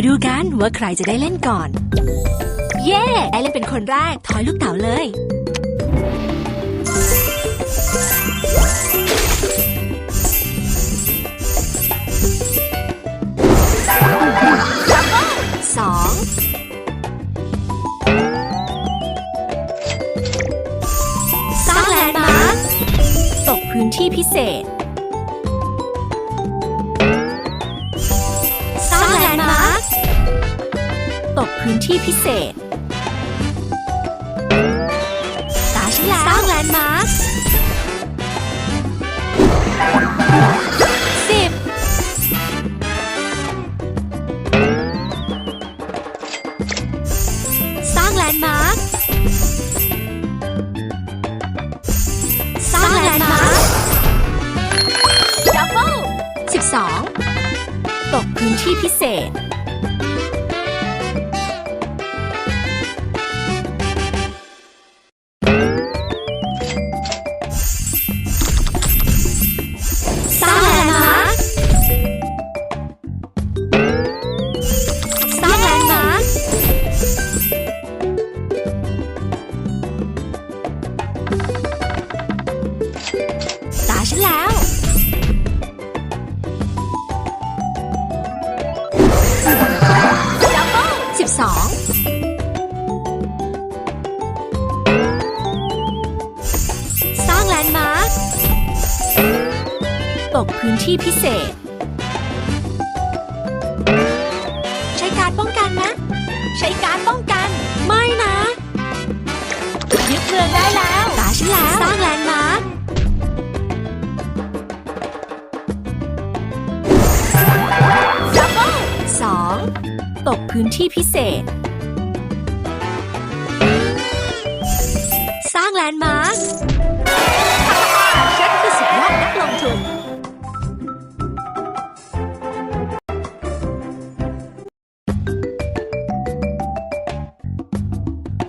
มาดูกันว่าใครจะได้เล่นก่อน เย้ได้เล่นเป็นคนแรกทอยลูกเต๋าเลย สองสร้างแลนด์มาร์คตกพื้นที่พิเศษ พื้นที่พิเศษ ตาฉันแล้วสร้างแลนด์มาร์คสิบสร้างแลนด์มาร์คสร้างแลนด์มาร์คดับเบิลสิบสองตกพื้นที่พิเศษ กพื้นที่พิเศษ ใช้การป้องกันนะ ใช้การป้องกัน ไม่นะยึดเมืองได้แล้วตาฉันแล้วสร้างแลนด์มาร์คดับเบิลสองตกพื้นที่พิเศษ สร้างแลนด์มาร์ค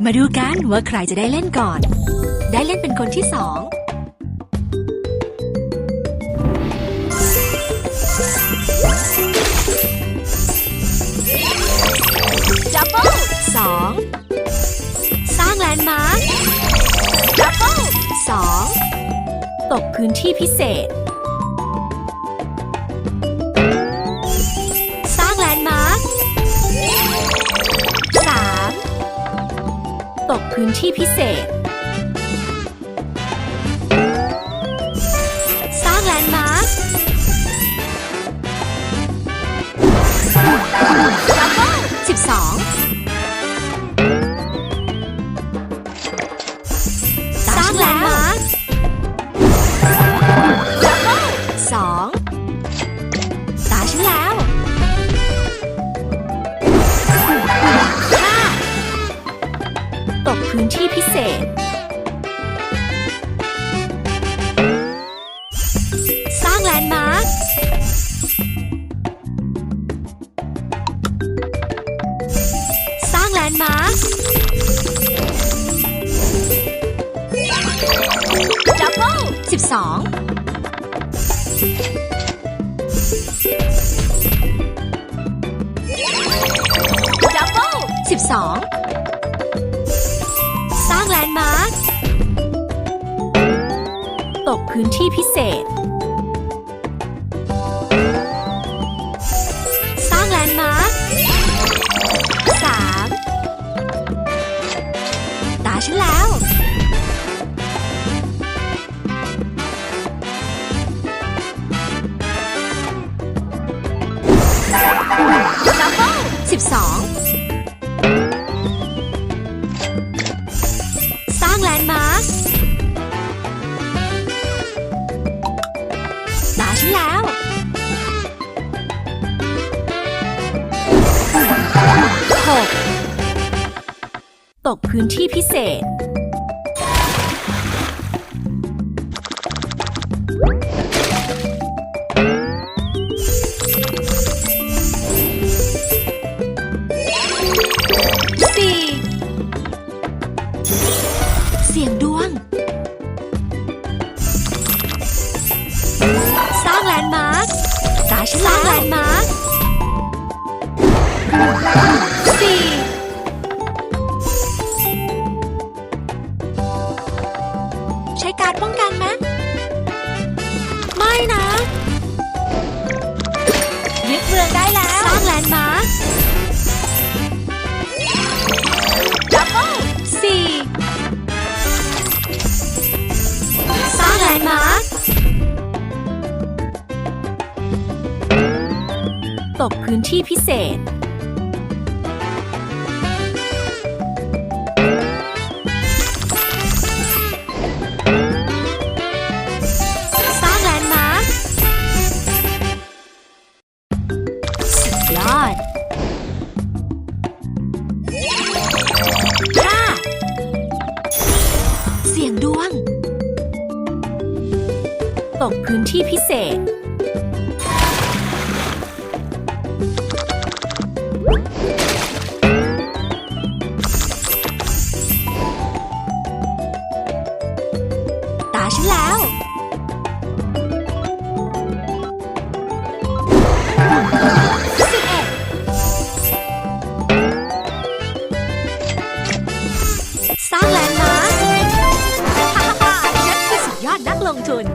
มาดูกันว่าใครจะได้เล่นก่อน ได้เล่นเป็นคนที่สองดับเบิลสองสร้างแลนด์มาร์คดับเบิลสองตกพื้นที่พิเศษ ตกพื้นที่พิเศษ สร้างแลนด์มาร์คดับเบิลสิบสองสร้างแลนด์มาร์คดับเบิลสองตาฉันแล้ว พื้นที่พิเศษ สร้างแลนด์มาร์คสร้างแลนด์มาร์คดับเบิลสิบสองดับเบิลสิบสอง พื้นที่พิเศษ สร้างแลนด์มาร์คสามตาฉันแล้ว ดับเบิลสิบสอง ตกพื้นที่พิเศษสี่เสียงดวง สร้างแลนด์มาร์คตาฉันสร้างแลนด์มาร์ค ตกพื้นที่พิเศษ สร้างแลนด์มาร์คสุดยอดห้าเสียงดวง ตกพื้นที่พิเศษ ฉันแล้วสิบเอ็ดสร้างแลนด์มาร์คฮ่าฮ่าฮ่าฉันคือสุดยอดนักลงทุน